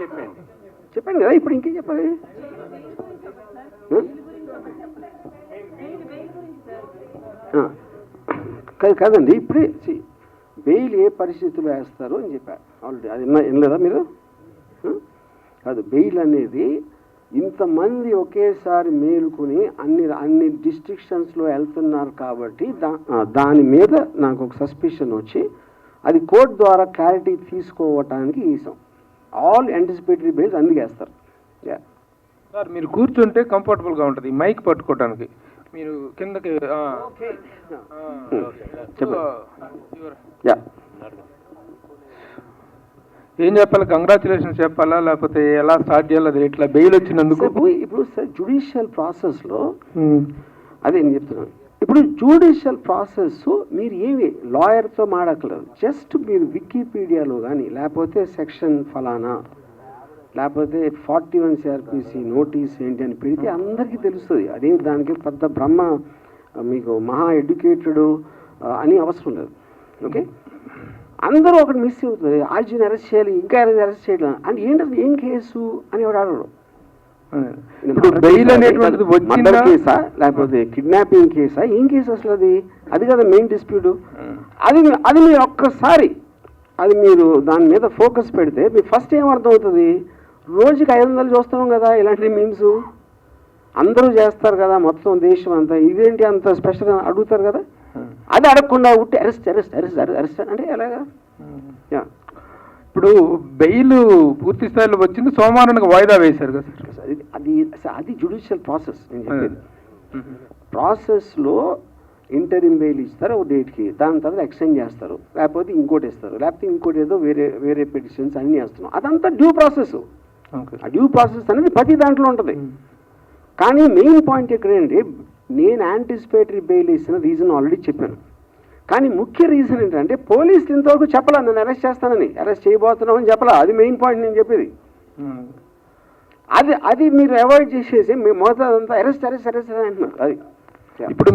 చెప్పండి చెప్పాను కదా ఇప్పుడు ఇంకేం చెప్పాలి. కాదు కాదండి ఇప్పుడే బెయిల్ ఏ పరిస్థితుల్లో వేస్తారు అని చెప్పారు ఆల్రెడీ అది వినలేదా మీరు? కాదు బెయిల్ అనేది ఇంతమంది ఒకేసారి మేలుకొని అన్ని అన్ని డిస్ట్రిక్షన్స్లో వెళ్తున్నారు కాబట్టి దా దాని మీద నాకు ఒక సస్పిషన్ వచ్చి అది కోర్టు ద్వారా క్లారిటీ తీసుకోవటానికి ఈసాం ఆల్ యాంటిసిపేటరీ బెయిల్స్ అందుకేస్తారు యా సార్ మీరు కూర్చుంటే కంఫర్టబుల్గా ఉంటుంది. మైక్ పట్టుకోవడానికి మీరు కిందకి. యా ఏం చెప్పాలి? కంగ్రాచులేషన్స్ చెప్పాలా? లేకపోతే ఎలా స్టార్ట్ చేయాలి? అది ఎట్లా? బెయిల్ వచ్చినందుకు? ఇప్పుడు ఇప్పుడు సార్ జుడిషియల్ ప్రాసెస్లో అదే నేను చెప్తున్నాను. ఇప్పుడు జ్యుడిషియల్ ప్రాసెస్ మీరు ఏమి లాయర్తో మాడకలేదు జస్ట్ మీరు వికీపీడియాలో కానీ లేకపోతే సెక్షన్ ఫలానా లేకపోతే ఫార్టీ వన్ సిఆర్పిసి నోటీస్ ఏంటి అని పెడితే అందరికీ తెలుస్తుంది. అదే దానికి పెద్ద బ్రహ్మ మీకు మహా ఎడ్యుకేటెడ్ అని అవసరం లేదు. ఓకే అందరూ ఒకటి మిస్ అవుతుంది ఆర్జీని అరెస్ట్ చేయాలి ఇంకా అరెస్ట్ చేయడం అంటే ఏంటది? ఏం కేసు? అని ఎవడు అడగడు. ఇప్పుడు బెయిల్ అనేటువంటిది మర్డర్ కేసా? లేకపోతే కిడ్నాపింగ్ కేసా? ఏం కేసు అసలు అది? అది కదా మెయిన్ డిస్ప్యూట్ అది అది మీరు ఒక్కసారి అది మీరు దాని మీద ఫోకస్ పెడితే మీకు ఫస్ట్ ఏం అర్థం అవుతుంది రోజుకి ఐదు వందలు చూస్తున్నాం కదా ఇలాంటి మీమ్స్ అందరూ చేస్తారు కదా మొత్తం దేశం అంతా. ఇదేంటి అంత స్పెషల్ అడుగుతారు కదా? అది అడగకుండా ఉట్టి అరెస్ట్ అరెస్ట్ అరెస్ట్ అరెస్ట్ అంటే ఎలాగా? యా. ఇప్పుడు బెయిల్ పూర్తి స్థాయిలో వచ్చింది సోమవారానికి వాయిదా వేశారు కదా సార్. అది అది జుడిషియల్ ప్రాసెస్ నేను చెప్పేది. ప్రాసెస్లో ఇంటరిమ్ బెయిల్ ఇస్తారు ఒక డేట్కి దాని తర్వాత ఎక్స్టెండ్ చేస్తారు. లేకపోతే ఇంకోటి ఇస్తారు లేకపోతే ఇంకోటి ఏదో వేరే వేరే పిటిషన్స్ అన్నీ వేస్తున్నాం అదంతా డ్యూ ప్రాసెస్ ఆ డ్యూ ప్రాసెస్ అనేది ప్రతి దాంట్లో ఉంటుంది. కానీ మెయిన్ పాయింట్ ఎక్కడంటే నేను యాంటిసిపేటరీ బెయిల్ ఇచ్చిన రీజన్ ఆల్రెడీ చెప్పాను. కానీ ముఖ్య రీజన్ ఏంటంటే పోలీసులు ఇంతవరకు చెప్పలా. నన్ను అరెస్ట్ చేస్తానని. అరెస్ట్ చేయబోతున్నామని చెప్పలా. అది మెయిన్ పాయింట్ నేను చెప్పేది. అది అది మీరు అవాయిడ్ చేసేసి మీ మోతాదంతా అరెస్ట్ అరెస్ట్ అరెస్ట్ అని అంటున్నారు అది. ఇప్పుడు